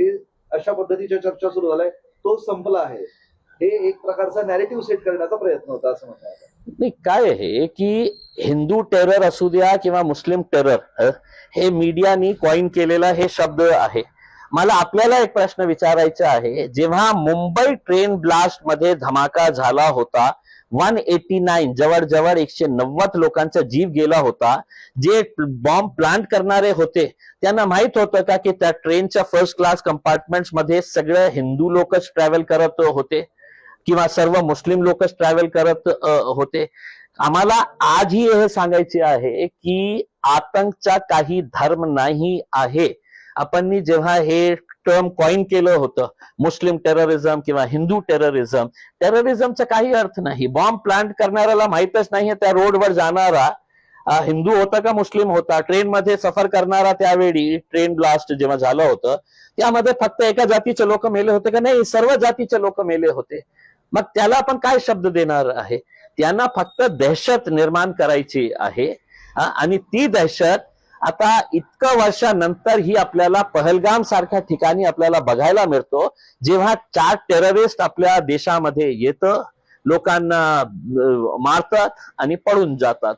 हे अशा पद्धतीच्या चर्चा सुरू झाल्या. तो संपला आहे. हे एक प्रकारचा नॅरेटिव्ह सेट करण्याचा प्रयत्न होता असं म्हणतात नाही काय आहे की हिंदू टेरर असू द्या किंवा मुस्लिम टेरर हे? मीडियानी कॉईन केलेला हे शब्द आहे. मला आपल्याला एक प्रश्न विचारायचा आहे. जेव्हा मुंबई ट्रेन ब्लास्टमध्ये धमाका झाला होता वन एटी नाईन जवळ जवळ एकशे नव्वद लोकांचा जीव गेला होता. जे बॉम्ब प्लांट करणारे होते त्यांना माहीत होतं का की त्या ट्रेनच्या फर्स्ट क्लास कंपार्टमेंटमध्ये सगळे हिंदू लोकच ट्रॅव्हल करत होते किंवा सर्व मुस्लिम लोकच ट्रॅव्हल करत होते. आम्हाला आजही हे सांगायचे आहे की आतंकचा काही धर्म नाही आहे. आपण जेव्हा हे टर्म कॉइन केलं होतं मुस्लिम टेररिझम किंवा हिंदू टेररिझम टेररिझमचा काही अर्थ नाही. बॉम्ब प्लांट करणाऱ्याला माहितच नाही त्या रोडवर जाणारा हिंदू होता का मुस्लिम होता? ट्रेन मध्ये सफर करणारा त्यावेळी ट्रेन ब्लास्ट जेव्हा झालं होतं त्यामध्ये फक्त एका जातीचे लोक मेले होते का? नाही सर्व जातीचे लोक मेले होते. मग त्याला आपण काय शब्द देणार आहे? त्यांना फक्त दहशत निर्माण करायची आहे आणि ती दहशत आता इतकं वर्षानंतर ही आपल्याला पहलगाम सारख्या ठिकाणी आपल्याला बघायला मिळतो. जेव्हा चार टेररिस्ट आपल्या देशामध्ये येतं लोकांना मारतात आणि पळून जातात.